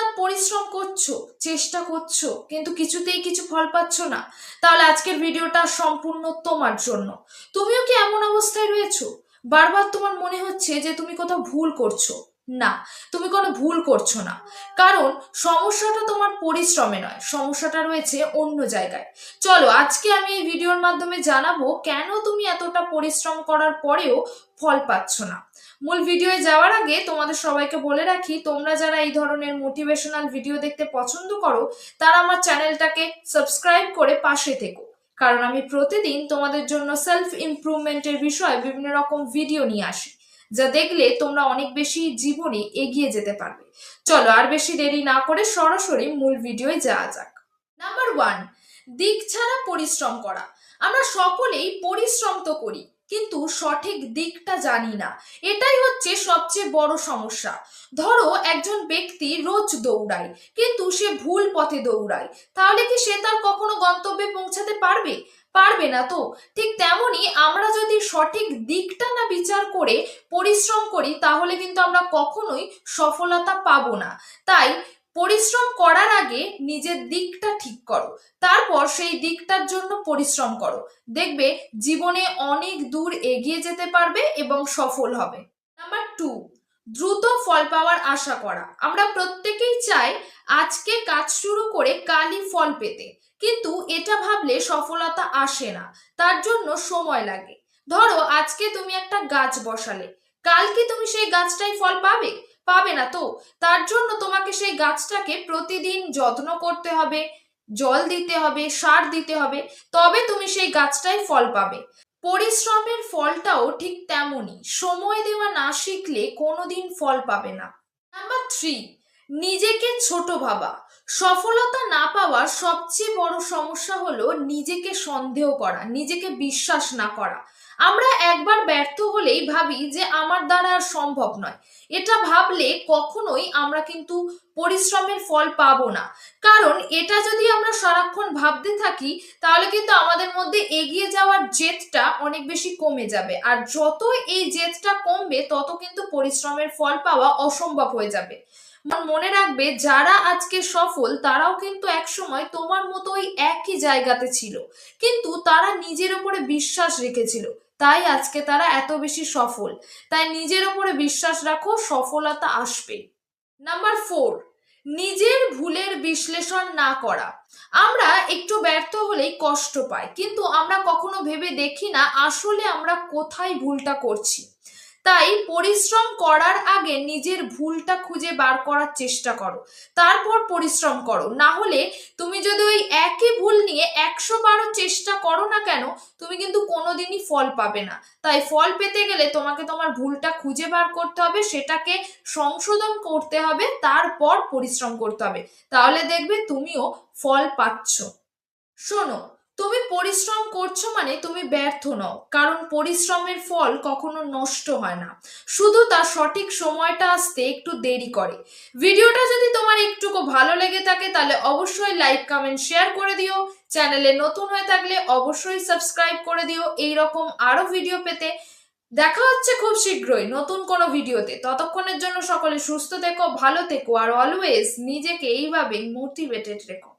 দিনরাত পরিশ্রম করছ, চেষ্টা করছ, কিন্তু কিছুতেই কিছু ফল পাচ্ছ না? তাহলে আজকের ভিডিওটা সম্পূর্ণ তোমার জন্য। তুমিও কি এমন অবস্থায় রয়েছো? বারবার তোমার মনে হচ্ছে যে তুমি কোথাও ভুল করছ। না, তুমি কোনো ভুল করছ না। কারণ সমস্যাটা তোমার পরিশ্রমে নয়, সমস্যাটা রয়েছে অন্য জায়গায়। চলো, আজকে আমি এই ভিডিওর মাধ্যমে জানাব কেন তুমি এতটা পরিশ্রম করার পরেও ফল পাচ্ছ না। মূল ভিডিওয়ে যাওয়ার আগে তোমাদের সবাইকে বলে রাখি, তোমরা যারা এই ধরনের মোটিভেশনাল ভিডিও দেখতে পছন্দ করো, তারা আমার চ্যানেলটাকে সাবস্ক্রাইব করে পাশে থেকো। কারণ আমি প্রতিদিন তোমাদের জন্য সেলফ ইমপ্রুভমেন্টের বিষয়ে বিভিন্ন রকম ভিডিও নিয়ে আসি, যা দেখলে তোমরা অনেক বেশি জীবনে এগিয়ে যেতে পারবে। চলো আর বেশি দেরি না করে সরাসরি মূল ভিডিওয়ে যাওয়া যাক। নাম্বার ওয়ান দিক ছাড়া পরিশ্রম করা। আমরা সকলেই পরিশ্রম তো করি কিন্তু সঠিক দিকটা জানি না। এটাই হচ্ছে সবচেয়ে বড় সমস্যা। ধরো, একজন ব্যক্তি রোজ দৌড়ায়, কিন্তু সে ভুল পথে দৌড়ায়। তাহলে কি সে তার কখনো গন্তব্যে পৌঁছাতে পারবে? পারবে না তো। ঠিক তেমনি আমরা যদি সঠিক দিকটা না বিচার করে পরিশ্রম করি, তাহলে কিন্তু আমরা কখনোই সফলতা পাবো না। তাই পরিশ্রম করার আগে নিজের দিকটা ঠিক করো। তারপর সেই দিকটার জন্য পরিশ্রম করো। দেখবে জীবনে অনেক দূর এগিয়ে যেতে পারবে এবং সফল হবে। নাম্বার টু দ্রুত ফল পাওয়ার আশা করা। আমরা প্রত্যেকেই চাই আজকে কাজ শুরু করে কালই ফল পেতে। কিন্তু এটা ভাবলে সফলতা আসে না। তার জন্য সময় লাগে। ধরো আজকে তুমি একটা গাছ বসালে। কাল কি তুমি সেই গাছটাই ফল পাবে? পাবে না তো? তার জন্য তোমাকে সেই গাছটাকে প্রতিদিন যত্ন করতে হবে, জল দিতে হবে, সার দিতে হবে, তবে তুমি সেই গাছটাই ফল পাবে। পরিশ্রমের ফলটাও ঠিক তেমনই। সময় দেওয়া না শিখলে কোনোদিন ফল পাবে না। নাম্বার থ্রি নিজেকে ছোট ভাবা। সফলতা না পাওয়ার সবচেয়ে বড় সমস্যা হলো নিজেকে সন্দেহ করা, নিজেকে বিশ্বাস না করা। আমরা একবার ব্যর্থ হলেই ভাবি যে আমার দ্বারা আর সম্ভব নয়। এটা ভাবলে কখনোই আমরা কিন্তু পরিশ্রমের ফল পাবো না। কারণ এটা যদি আমরা সারাক্ষণ ভাবতে থাকি, তাহলে কিন্তু আমাদের মধ্যে এগিয়ে যাওয়ার জেদটা অনেক বেশি কমে যাবে। আর যত এই জেদটা কমবে, তত কিন্তু পরিশ্রমের ফল পাওয়া অসম্ভব হয়ে যাবে। মন- রাখবে, যারা আজকে সফল, তারাও কিন্তু একসময় তোমার মতো ওই একই জায়গাতে ছিল। কিন্তু তারা নিজের উপরে বিশ্বাস রেখেছিল। তাই আজকে তারা এত বেশি সফল। তাই নিজের উপরে বিশ্বাস রাখো, সফলতা আসবে। নাম্বার ফোর, নিজের ভুলের বিশ্লেষণ না করা। আমরা একটু ব্যর্থ হলেই কষ্ট পাই, কিন্তু আমরা কখনো ভেবে দেখি না আসলে আমরা কোথায় ভুলটা করছি। তাই পরিশ্রম করার আগে নিজের ভুলটা খুঁজে বার করার চেষ্টা করো। তারপর পরিশ্রম করো। না হলে তুমি যদি ওই একই ভুল নিয়ে একশো বারো চেষ্টা করো না কেন, তুমি কিন্তু কোনোদিনই ফল পাবে না। তাই ফল পেতে গেলে তোমাকে তোমার ভুলটা খুঁজে বার করতে হবে, সেটাকে সংশোধন করতে হবে, তারপর পরিশ্রম করতে হবে। তাহলে দেখবে তুমিও ফল পাচ্ছ। শোনো তুমি পরিশ্রম করছ মানে তুমি ব্যর্থ নও, কারণ পরিশ্রমের ফল কখনো নষ্ট হয় না। শুধু তার সঠিক সময়টা আসতে একটু দেরি করে। ভিডিওটা যদি তোমার একটুকু ভালো লেগে থাকে, তাহলে অবশ্যই লাইক, কমেন্ট, শেয়ার করে দিও। চ্যানেলে নতুন হয়ে থাকলে অবশ্যই সাবস্ক্রাইব করে দিও। এই রকম আরও ভিডিও পেতে দেখা হচ্ছে খুব শীঘ্রই নতুন কোনো ভিডিওতে। ততক্ষণের জন্য সকলে সুস্থ থেকো, ভালো থেকো, আর অলওয়েজ নিজেকে এইভাবেই মোটিভেটেড রেখো।